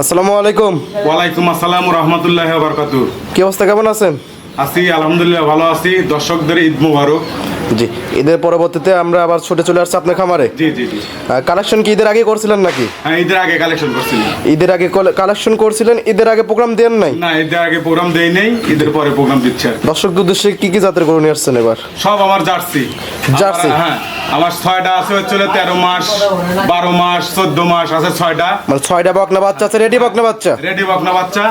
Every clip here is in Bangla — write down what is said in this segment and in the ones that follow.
আসসালামু আলাইকুম। ওয়ালাইকুম আসসালাম রহমতুল্লাহ বারকাতু কি অবস্থা কেমন আছেন? আছি আলহামদুলিল্লাহ ভালো আছি। দর্শকদের ঈদ মুবারক। জি। ঈদের পরবর্তীতে আমরা আবার ছুটে চলে আসছি আপনার খামারে? জি জি জি। কালেকশন কি ঈদের আগে করছিলেন নাকি? হ্যাঁ ঈদের আগে কালেকশন করছিলাম। ঈদের আগে কালেকশন করছিলেন ঈদের আগে প্রোগ্রাম দেন নাই? না ঈদের আগে প্রোগ্রাম দেই নেই ঈদের পরে প্রোগ্রাম দিচ্ছে আর কি। দর্শকদের উদ্দেশ্যে কি কি জাতের গরু নিয়ে আসছেন এবার? সব আমার জার্সি। জার্সি? হ্যাঁ আমার ছয়টা আছে হচ্ছে তেরো মাস বারো মাস চোদ্দ মাস আছে ছয়টা। মানে ছয়টা বকনা বাচ্চা আছে রেডি বকনা বাচ্চা? রেডি বকনা বাচ্চা।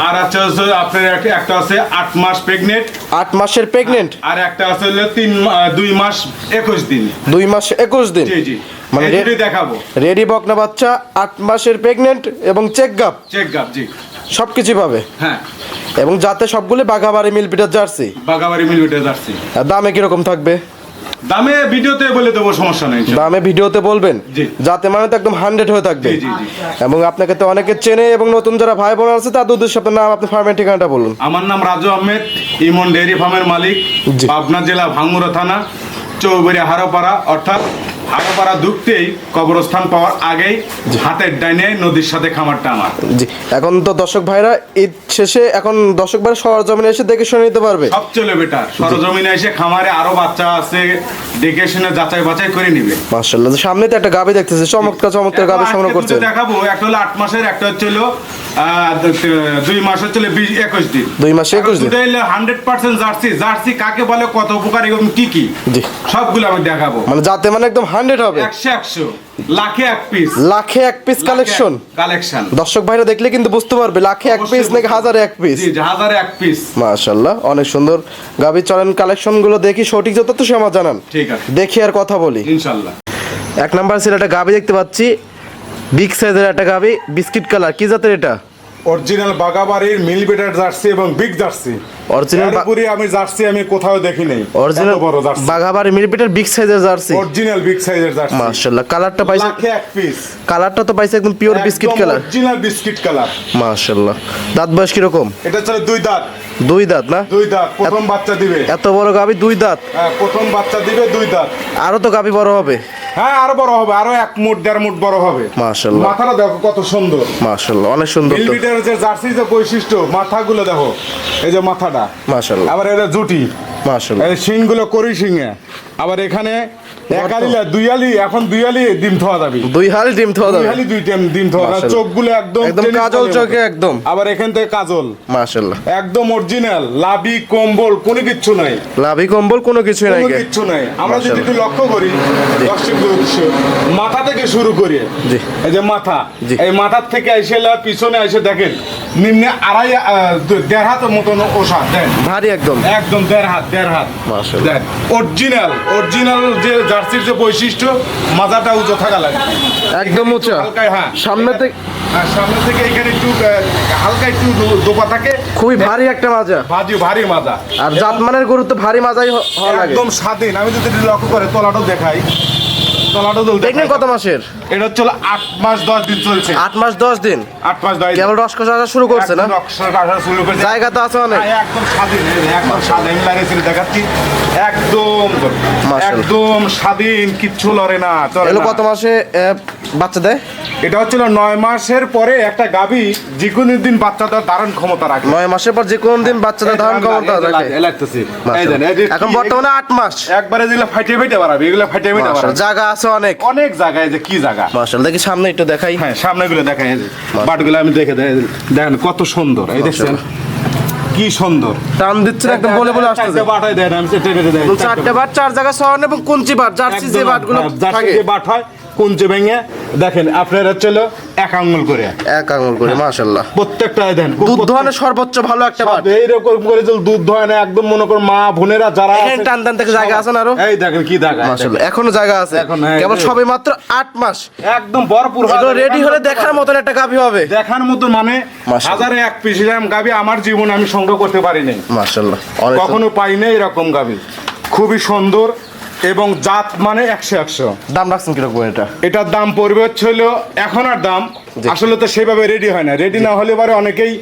আর আছে হচ্ছে আপনার একটা আছে আট মাস প্রেগনেন্ট আট মাসের প্রেগনেন্ট আর একটা আছে হলো তিন মা- দুই মাস একুশ দিন। দুই মাস একুশ দিন? জি জি। মানে দেখাবো। রেডি বকনা বাচ্চা আট মাসের প্রেগনেন্ট এবং চেক গাপ চেক গাপ জি। সব কিছু পাবে? হ্যাঁ। এবং যাতে সবগুলো বাঘাবাড়ি মিল পিটার জার্সি? বাঘাবাড়ি মিল পিটার জার্সি। দামে কীরকম থাকবে? দামে ভিডিওতে বলে দেবো সমস্যা নেই দামে ভিডিওতে বলবেন। যাতে মানে তো একদম হান্ড্রেড হয়ে থাকবে। এবং আপনাকে তো অনেকে চেনে এবং নতুন যারা ভাই বোন আছে তাদের উদ্দেশ্যে আপনার নাম আপনি ফার্মের ঠিকানাটা বলুন আমার নাম রাজু আহমেদ ইমন ডেয়ারি ফার্মের মালিক। পাবনা জেলা ভাঙ্গুরা থানা চৌবাড়ি হারোপাড়া অর্থাৎ হারোপাড়া ঢুকতেই কবরস্থান পাওয়ার আগেই হাতের ডাইনে নদীর সাথে খামারটা আমার। জি এখন তো দর্শক ভাইরা ঈদ শেষে এখন দর্শক ভাইরা সবার জমিনে এসে দেখে শুনে নিতে পারবে। সবচেয়ে বেটার সরজমিনে এসে খামারে আরও বাচ্চা আছে দেখে শুনে যাচাই বাছাই করে নিবে। মার্শাল্লাহ সামনে তো একটা গাবি দেখতেছে চমৎকার চমৎকার গাবি সংগ্রহ করছে দেখাবো একটা হলো আট মাসের একটা হচ্ছে আহ, দুই মাস হচ্ছে হলো বিশ একুশ দিন। দুই মাসে একুশ দিন। Hundred percent jersey. জার্সি কাকে বলে কত উপকার এবং কি কি? জি। সবগুলো আমি দেখাবো। মানে যাতে মানে একদম হান্ড্রেড হবে। একশো একশো। লাখে এক পিস লাখে এক পিস কালেকশন কালেকশন দর্শক ভাইরা দেখলে কিন্তু বুঝতে পারবে লাখে এক পিস নাকি হাজারে এক পিস হাজারে এক পিস মাশাল্লাহ অনেক সুন্দর। গাবি চলেন কালেকশনগুলো দেখি সঠিক যত তো সে আমার জানান। ঠিক আছে। দেখি আর কথা বলি। ইনশাল্লাহ এক নাম্বার ছিল একটা গাবি দেখতে পাচ্ছি। বিগ সাইজের একটা গাবি বিস্কিট কালার কি জাতের এটা? অরিজিনাল বাগাবাড়ির মিল বেটার জার্সি এবং বিগ জার্সি। বা- পুরি আমি জার্সি আমি কোথাও দেখি নাই অরিজিনাল বড় জার্সি বাঘাবাড়ি মিরপিটার বিগ সাইজের জার্সি অরিজিনাল বিগ সাইজের জার্সি মাশাল্লাহ কালারটা পাইছে লাখে এক পিস কালারটা তো পাইছে একদম pure biscuit colour original biscuit colour মাশাল্লাহ দাঁত বয়স কীরকম? এটা চলে দুই দাঁত। দুই দাঁত না? দুই দাঁত প্রথম বাচ্চা দিবে। এত বড় গাবি দুই দাঁত? হ্যাঁ, প্রথম বাচ্চা দিবে দুই দাঁত। আরও তো গাবি বড় হবে। হ্যাঁ আরও বড় হবে আরও এক মুট দেড় মুট বড় হবে। মাশাল্লাহ। মাথাটা দেখো কত সুন্দর। মাশাল্লাহ অনেক সুন্দর তো। মিলবিটার যে জার্সির যে বৈশিষ্ট্য মাথাগুলো দেখো। এই যে মাথাটা। মাশাল্লাহ আবার এটা জুটি। মাশাল্লাহ এই শিংগুলো করি শিঙে। আবার এখানে দুইয়ালি এখন দুইয়ালি ডিম থোয়া যাবে। দুই ডিম থোয়া যাবে। দুইয়ালি দুই টাইম ডিম থোয়া চোখগুলো একদম একদম কাজল চোখে একদম। আবার এখান থেকে কাজল। মাশাল্লাহ। একদম অরিজিনাল লাভি কম্বল কোনো কিচ্ছু নাই। লাভি কম্বল কোনো কিছুই নাই কোনো গে। নাই। আমরা যদি একটু লক্ষ্য করি দর্শকদের মাথা থেকে শুরু করি জি। এই যে মাথা এই মাথার থেকে এসে পিছনে এসে দেখেন নিম্নে আড়াই দেড় হাত মতন ওষা দেন। ভারী একদম। একদম দেড় হাত দেড় হাত। অরিজিনাল অরিজিনাল যে জার্সির যে বৈশিষ্ট্য মাজাটা উঁচু থাকা লাগে। একদম উঁচু। হ্যাঁ। সামনে থেকে আর সামনে থেকে এখানে একটু হালকা একটু দোপা থাকে। খুবই ভারী একটা মাজা। ভাজি ভারী মাজা। আর জাতমানের গরু তো ভারী মাজাই হওয়া লাগে। একদম স্বাধীন। আমি যদি লক্ষ্য করে তলাটাও দেখাই। কত মাসের? এটা হচ্ছে মাস দশ দিন চলছে। আট মাস দশ দিন? আট মাস দশ দিন। কেবল রস কষা শুরু করছে না? শুরু করেছে। জায়গা তো আছে অনেক। একদম স্বাধীন একদম দেখাচ্ছি। একদম একদম স্বাধীন কিচ্ছু না চলে এলো কত মাসে বাচ্চা দেয় এটা হচ্ছিল নয় মাসের পরে একটা গাভী যে কোনো দিন বাচ্চাটার ধারণ ক্ষমতা রাখে। নয় মাসের পর যে কোনো দিন বাচ্চাটা ধারণ ক্ষমতা রাখে। লাগ- লাগতেছে। এই এই এখন বর্তমানে আট মাস। একবারে যেগুলো ফাইটে ফাইটে বাড়াবে এগুলো ফাইটে ফাইটে বাড়াবে। জায়গা আছে অনেক। অনেক জায়গায় যে কি জায়গা? মাশাআল্লাহ দেখি সামনে একটু দেখাই। হ্যাঁ সামনে গুলো দেখেন বাটগুলো আমি দেখে দেখেন কত সুন্দর এই দেখছেন? কি সুন্দর। টান দিচ্ছে না একদম বলে বলে চারটে বাটাই দেন আমি টেনে দেন চারটে বাট চার জায়গা সরান এবং কুঞ্চি বাট জার্সি যে বাটগুলো হ্যাঁ, থাকে। যে বাট হয় কুঞ্চে ভেঙে দেখেন আপনার হচ্ছে হলো এক আঙ্গুল করে। এক আঙুল করে মাশাআল্লাহ। প্রত্যেকটা দেন দুধ দোহানের সর্বোচ্চ ভালো একটা বাট এইরকম করে যদি দুধ ধোয় না একদম মনে করো মা বোনেরা যারা এখানে টান টান থেকে জায়গা আছে না আরও? এই দেখেন কি দেখা মাশাআল্লাহ এখনও জায়গা আছে। এখন, হ্যাঁ, কেবল সবে মাত্র আট মাস। একদম ভরপুর এগুলো রেডি হলে দেখার মতন একটা গাভি হবে। দেখার মতো মানে। হাজারে এক পিস এরকম গাবি আমার জীবনে আমি সংগ্রহ করতে পারি নাই মাশাআল্লাহ অনেক কখনো পাই নাই এরকম গাবি খুবই সুন্দর এবং জাত মানে একশো একশো। দাম রাখছেন কীরকম এটা? এটার দাম পড়বে হচ্ছে হলো এখন আর দাম। আসলে তো সেভাবে রেডি হয় না। রেডি না হলে পরে অনেকেই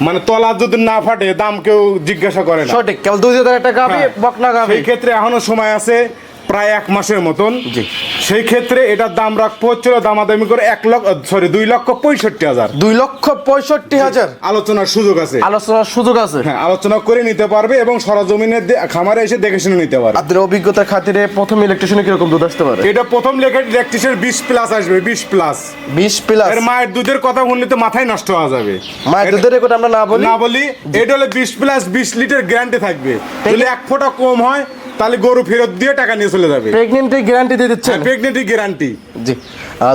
মানে তলা যদি না ফাটে দাম কেউ জিজ্ঞাসা করে না। সঠিক। কেবল দুই হাজার টাকা হ্যাঁ। বকনা গাবে সেই ক্ষেত্রে এখনও সময় আছে। প্রায় এক মাসের মতন। জি। সেই ক্ষেত্রে এটার দাম রাখব হচ্ছিল দামাদামি করে এক লক্ষ সরি দুই লক্ষ পঁয়ষট্টি হাজার। দুই লক্ষ পঁয়ষট্টি হাজার? আলোচনার সুযোগ আছে। আলোচনার সুযোগ আছে? হ্যাঁ আলোচনা করে নিতে পারবে এবং সরজমিনের দে- খামারে এসে দেখে শুনে নিতে পারবে। আপনার অভিজ্ঞতার খাতিরে প্রথম ইলেকট্রিশিয়ানে কীরকম দুধ আসতে পারে? এটা প্রথম লেখা ইলেকট্রিশিয়ান বিশ প্লাস আসবে বিশ প্লাস বিশ প্লাস এর মায়ের দুধের কথা শুনলে তো মাথায় নষ্ট হয়ে যাবে। মায়ের দুধের রেকর্ড আমরা না বলি? না বলি এটা হলে বিশ প্লাস বিশ লিটার গ্যারান্টি থাকবে। যদি এক ফোঁটা কম হয় তাহলে গরু ফেরত দিয়ে টাকা নিয়ে চলে যাবে। প্রেগনেন্টের গ্যারান্টি দিয়ে দিচ্ছেন? প্রেগনেন্টি গ্যারান্টি জি।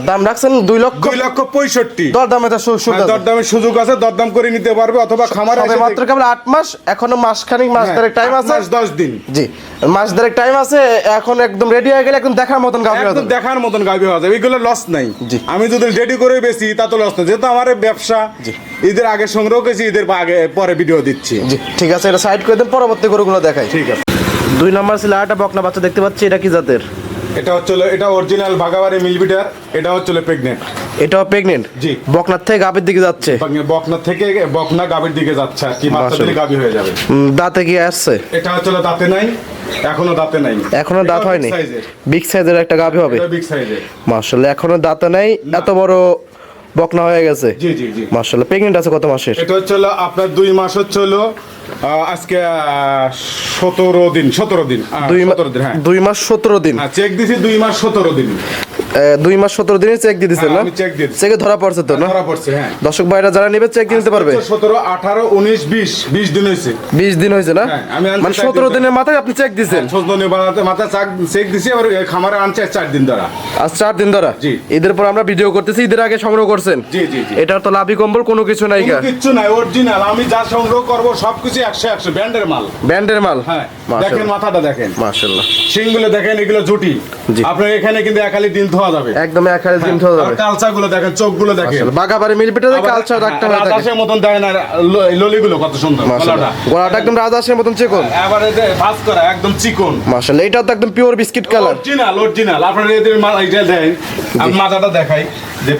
দাম রাখছেন দুই লক্ষ। দুই লক্ষ পঁয়ষট্টি। দর দামে তার সু- সুবিধা আছে। দরদামের সুযোগ আছে দরদাম করে নিতে পারবে অথবা খামার মাত্র কেবল আট মাস এখনও মাস খানিক মাস দেড়েক টাইম আছে। দশ দিন। জি মাস দেড়েক টাইম আছে এখন একদম রেডি হয়ে গেলে একদম দেখার মতন গাভী একদম দেখার মতন গাভি হওয়া যাবে এগুলো লস নাই। জি। আমি যদি রেডি করে বেশি তা তো লস নাই। যেহেতু আমার ব্যবসা ঈদের আগে সংগ্রহ করেছি ঈদের আগে পরে ভিডিও দিচ্ছি। জি ঠিক আছে এটা সাইড করে দেন পরবর্তী গরুগুলো দেখাই। ঠিক আছে। দুই নম্বর ছিল আরেকটা বকনা বাচ্চা দেখতে পাচ্ছি এটা কি জাতের? এটা হচ্ছে এটা অরিজিনাল বাগাবাড়ি মিলবিটার এটা হচ্ছিল প্রেগনেন্ট এটাও প্রেগনেন্ট জি। বকনার থেকে গাভীর দিকে যাচ্ছে? বকনা থেকে বকনা গাভীর দিকে যাচ্ছে আর কি বাচ্চা দিলে গাভী হয়ে যাবে। দাঁতে গিয়ে আসছে? এটা হচ্ছিল দাঁতে নাই এখনও দাঁতে নাই। এখনও দাঁত হয়নি? বিগ সাইজের একটা গাভী হবে? বিগ সাইজের মার্শাল্লাহ এখনও দাঁতে নাই এত বড় বকনা হয়ে গেছে? জি জি জি। মাশাআল্লাহ প্রেগন্যান্ট আছে কত মাসের? এটা হচ্ছে হলো আপনার দুই মাস হচ্ছে হলো আজকে সতেরো দিন সতেরো দিন আহ, দুই মা- সতেরো দিন হ্যাঁ। দুই মাস সতেরো দিন। হ্যাঁ চেক দিছি দুই মাস সতেরো দিন। এ, দুই মাস সতেরো দিনে চেক দিয়ে দিচ্ছেন হ্যাঁ, না? আমি দিয়ে চেকে ধরা পড়ছে তো না? ধরা পড়ছে হ্যাঁ। দর্শক ভাইরা যারা নেবে চেক দিয়ে নিতে পারবে। সতেরো আঠারো উনিশ বিশ বিশ দিন হয়েছে। বিশ দিন হয়েছে না? হ্যাঁ, মানে সতেরো দিনের মাথায় আপনি চেক দিচ্ছেন সজনে বানাতে মাথা চাক দিছি আর খামারে আনছে চার দিন ধরা। আজ চার দিন ধরা? জি। ঈদের পর আমরা ভিডিও করতেছি ঈদের আগে সংগ্রহ করছেন। জি, জি। এটার তো লাভি কম্বল কোনো কিছু নাই কিচ্ছু নাই অরিজিনাল আমি যা সংগ্রহ করব সবকিছু একশো একশো ব্র্যান্ডের মাল। ব্যান্ডের মাল? হ্যাঁ দেখেন মাথাটা দেখেন। মাশাল্লাহ সিংগুলো দেখেন এগুলো জুটি। আপনার এখানে কিন্তু একালি দিন ধোয়া যাবে। একদম এক হাজার দিন ধরে যাবে। কালচারগুলো দেখেন। চোখগুলো দেখেন বাগাবাড়ি মিলপিটাতে কালচার রাখতে হ্যাঁ, হয়ে মতন দেয় না ললিগুলো কত সুন্দর গলাটা। গলাটা একদম মতন চিকন। এবারে যে করা একদম চিকন। মাশাআল্লাহ এটাও তো একদম pure biscuit colour original original আপনার এদের মা- এইটা দেন আমি মাথাটা দেখাই। যে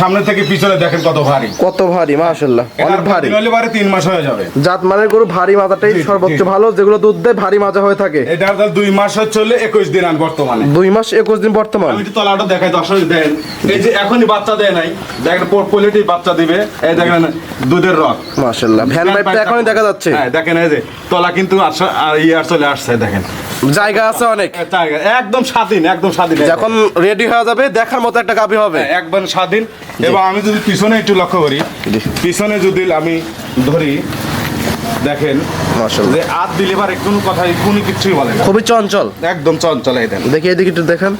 সামনে থেকে পিছনে দেখেন কত ভারী। কত ভারী মাশাআল্লাহ অনেক ভারী। হলে পরে তিন মাস হয়ে যাবে। জাত মানের গরু ভারী মাথাটাই জি, জি, সর্বোচ্চ ভালো যেগুলো দুধ দেয় ভারী মাজা হয়ে থাকে। এটার তাহলে দুই মাস হচ্ছে হলে দিন আমি বর্তমানে। দুই মাস একুশ দিন বর্তমান। আমি তলাটা দেখাই দর্শক দেন এই যে এখনই বাচ্চা দেয় নাই দেখেন পোলিটি বাচ্চা দিবে। এই দেখেন দুধের রক মাশাআল্লাহ ভ্যান পাইপটা এখনই দেখা যাচ্ছে। হ্যাঁ দেখেন এই যে তলা কিন্তু আর ইয়ার চলে আসছে দেখেন। জায়গা আছে অনেক। একদম স্বাধীন একদম স্বাধীন। যখন রেডি হয়ে যাবে দেখার মতো একটা গাভী হবে। হ্যাঁ, একবার স্বাধীন এবং আমি যদি পিছনে একটু লক্ষ্য করি। পিছনে যদি আমি ধরি দেখেন যে আর দিলে এবার কোনো কথা কোনো কিছুই বলে না। খুবই চঞ্চল। একদম চঞ্চল এই দেন দেখি এদিকে একটু দেখেন।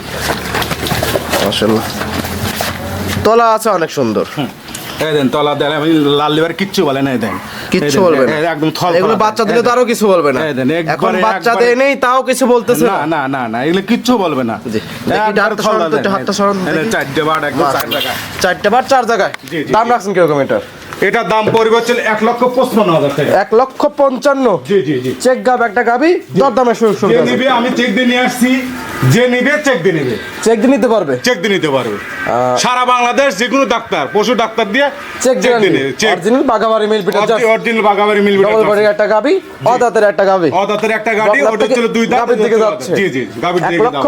মাশাআল্লাহ। তলা আছে অনেক সুন্দর। এই দেন তলা দেন আমি লাল লিভার কিচ্ছু বলে না এই দেন। কিচ্ছু বলবে না। একদম থল এগুলো বাচ্চা দিলে তো আরও কিছু বলবে না। এই দেন, এখন বাচ্চা দেয় নেই তাও কিছু বলতেছে না। না না না এগুলো কিচ্ছু বলবে না। হাতটা সরান তো, হাতটা সরান। চারটে বার একদম চার টাকা চারটে বার চার জায়গায়। দাম। রাখছেন কীরকম এটার? এটার দাম পড়বে হচ্ছে এক লক্ষ পঁচপান্ন হাজার টাকা। এক লক্ষ পঞ্চান্ন। জি জি জি। চেক গাব একটা গাবি দর দামে শুরু শুরু আমি চেক দিয়ে নিয়ে আসছি। যে নিবে চেক দিয়ে নিবে। চেক দিয়ে নিতে পারবে। চেক দিয়ে নিতে পারবে। সারা বাংলাদেশ যে কোনো ডাক্তার পশু ডাক্তার দিয়ে চেক দিয়ে নেবে। অরিজিনাল বাগাবাড়ি মিল পিটার অরিজিনাল বাগাবাড়ি ডবল বডির একটা গাবি অদাতের একটা গাবি অদাতের একটা বকনার ওটা ছিল দুই দাঁত গাভীর দিকে যাচ্ছে। জি জি গাবির দিকে লক্ষ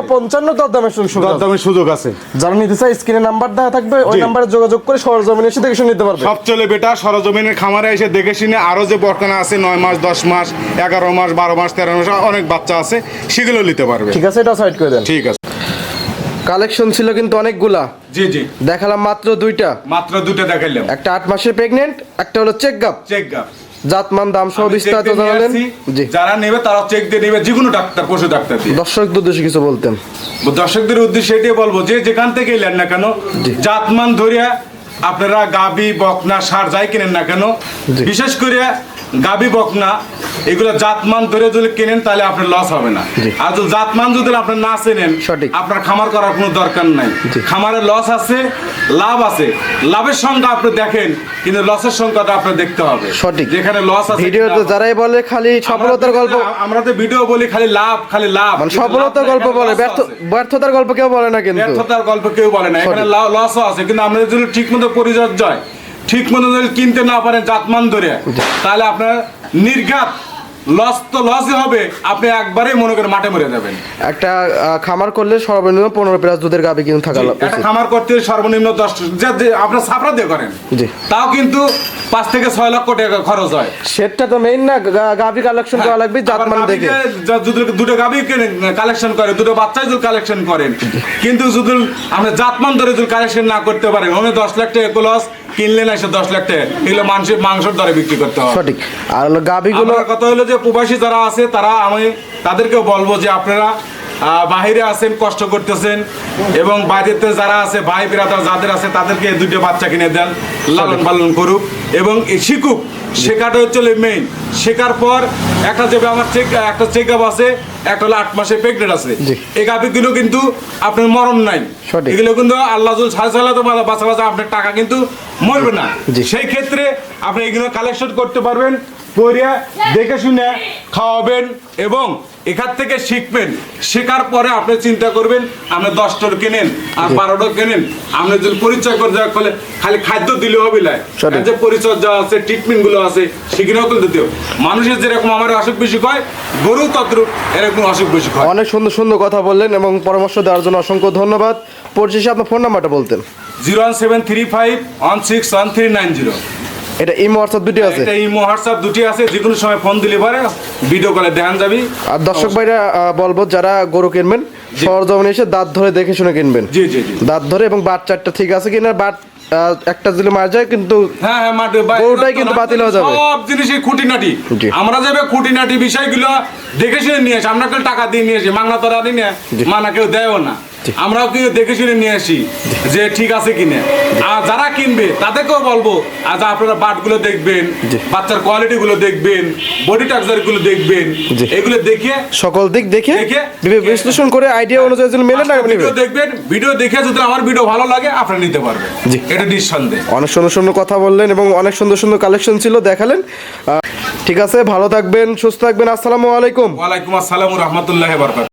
দর আছে। দামের সুযোগ আছে। যারা নিতে চায় স্ক্রিনে নাম্বার দেওয়া থাকবে ওই। নাম্বারে যোগাযোগ করে সরজমিনে এসে দেখে শুনে নিতে পারবে। সব চলে বেটা সরজমিনের খামারে এসে দেখে শুনে আরও যে বরকানা আছে নয় মাস দশ মাস এগারো মাস বারো মাস তেরো মাস অনেক বাচ্চা আছে সেগুলো নিতে পারবে। ঠিক আছে এটা সাইড করে দেন। ঠিক আছে। কালেকশন ছিল কিন্তু অনেকগুলা। জি জি। দেখালাম মাত্র দুইটা। মাত্র দুটো দেখাইলাম। একটা আট মাসের প্রেগনেন্ট একটা হলো চেক গাপ চেক গাপ জাতমান দাম সহ বিস্তারিত জানালেন। জি। যারা নেবে তারা চেক দিয়ে নেবে যে কোনো ডাক্তার পশু ডাক্তার দিয়ে। দর্শক উদ্দেশ্যে কিছু বলতেন। দর্শকদের উদ্দেশ্যে এটাই বলব যে যেখান থেকে এলেন না কেন। জাতমান ধরিয়া আপনারা গাবি বকনা সার যাই কিনেন না কেন বিশেষ করে গাবি বকনা এগুলো জাতমান ধরে যদি কেনেন তাহলে আপনার লস হবে না। আর যদি জাতমান যদি আপনি না চেনেন। আপনার খামার করার কোনো দরকার নাই। খামারে লস আছে লাভ আছে। লাভের সংখ্যা আপনি দেখেন কিন্তু লসের সংখ্যাটা আপনার দেখতে হবে। সঠিক। যেখানে লস আছে ভিডিওতে যারাই বলে খালি সফলতার গল্প আমরা- আমরা তো ভিডিও বলি খালি লাভ খালি লাভ। মানে সফলতার গল্প বলে ব্যর্থ ব্যর্থতার গল্প কেউ বলে না কিন্তু। ব্যর্থতার গল্প কেউ বলে না এখানে লসও আছে কিন্তু আপনি যদি ঠিক মতো পরিচর্যায় ঠিক মতো যদি কিনতে না পারেন জাতমান ধরে তাহলে আপনার নির্ঘাত লস তো লসই হবে আপনি একবারেই মনে করেন মাঠে মরে যাবেন। একটা খামার করলে সর্বনিম্ন পনেরো প্লাস দুধের গাভি কিন্তু থাকা একটা খামার করতে সর্বনিম্ন দশ যে- আপনার সাপড়া দিয়ে করেন জি। তাও কিন্তু পাঁচ থেকে ছয় লক্ষ টাকা খরচ হয়। সেটটা তো মেইন না গাভি কালেকশন করা লাগবে জাত আবার দেখে। দুটো গাভি কালেকশন করে দুটো বাচ্চাই যদি কালেকশন করেন কিন্তু যদি আপনি জাতমান ধরে যদি কালেকশন না করতে পারেন ওখানে দশ লাখ টাকা ক্লস কিনলেন এসে দশ লাখ টাকা। এগুলো মানুষের মাংসের দরে বিক্রি করতে হবে সঠিক। আর হলো গাভিগুলো কথা হলো যে প্রবাসী যারা আছে তারা আমি তাদেরকেও বলব যে আপনারা আহ, বাহিরে আছেন কষ্ট করতেছেন এবং বাইরেতে যারা আছে ভাই বিরাদার যাদের আছে তাদেরকে দুইটা দুটো বাচ্চা কিনে দেন লালন পালন করুক। এবং শিখুক শেখাটা হচ্ছে মেইন শেখার পর একটা যে আমার চেক একটা চেক আপ আছে একটা হলো আট মাসে প্রেগনেন্ট আছে। এই গাভিগুলো কিন্তু আপনার মরণ নাই। সঠিক। এগুলো কিন্তু আল্লাহ সাড়ে সাল্লাহ বাঁচা বাঁচা আপনার টাকা কিন্তু মরবে না। সেই ক্ষেত্রে আপনি এগুলো কালেকশন করতে পারবেন করিয়া দেখে শুনে খাওয়াবেন এবং এখান থেকে শিখবেন। শেখার পরে আপনি চিন্তা করবেন আপনি দশটার কেনেন আর বারোটা কেনেন। আপনি যদি পরিচয় করে দেওয়া করলে খালি খাদ্য দিলে হবে না। যে পরিচর্যা আছে ট্রিটমেন্টগুলো আছে সেগুলো কিন্তু দিতে মানুষের যেরকম আমার অসুখ বিসুখ হয় গরু তদ্রুপ এরকম অসুখ বিসুখ হয়। অনেক সুন্দর সুন্দর কথা বললেন এবং পরামর্শ দেওয়ার জন্য অসংখ্য ধন্যবাদ। পরিশেষে আপনার ফোন নাম্বারটা বলতেন। Zero one seven three five one six one three nine zero. এটা ইমো হোয়াটসঅ্যাপ দুটি আছে? এটা ইমো হোয়াটসঅ্যাপ দুটি আছে যে কোনো সময় ফোন দিলে পারে ভিডিও কলে দেখান যাবি। আর দর্শক ভাইরা বলব যারা গরু কিনবেন সরজমিনে এসে দাঁত ধরে দেখে শুনে কিনবেন। জি জি জি। দাঁত ধরে এবং বাট চারটা ঠিক আছে কিনা বাট একটা যদি মার যায় কিন্তু হ্যাঁ হ্যাঁ মাঠে বা- গরুটাই কিন্তু বাতিল হয়ে যাবে। সব জিনিসই খুঁটিনাটি। আমরা যাবে খুঁটিনাটি বিষয়গুলো দেখে শুনে নিয়ে আসি। আমরা কেউ টাকা দিয়ে নিয়ে আসি মাংনা তোরা আনি না। মানা কেউ দেয়ও না। আমরাও কিন্তু দেখে শুনে নিয়ে আসি যে ঠিক আছে কিনে। আর যারা কিনবে তাদেরকেও বলব আজ আপনারা বাটগুলো দেখবেন। বাচ্চার কোয়ালিটি গুলো দেখবেন বডি টাকচারগুলো দেখবেন। এগুলো দেখে সকল দিক দেখে দেখে- বিশ্লেষণ করে আইডিয়া অনুযায়ী যদি মেলে না ভিডিও দেখবেন ভিডিও দেখে যদি আমার ভিডিও ভালো লাগে আপনারা নিতে পারবেন। জি। এটা নিঃসন্দেহ। অনেক সুন্দর সুন্দর কথা বললেন এবং অনেক সুন্দর সুন্দর কালেকশন ছিল দেখালেন। ঠিক আছে ভালো থাকবেন সুস্থ থাকবেন আসসালামু আলাইকুম। ওয়ালাইকুম আসসালাম রহমতুল্লাহ বরকাত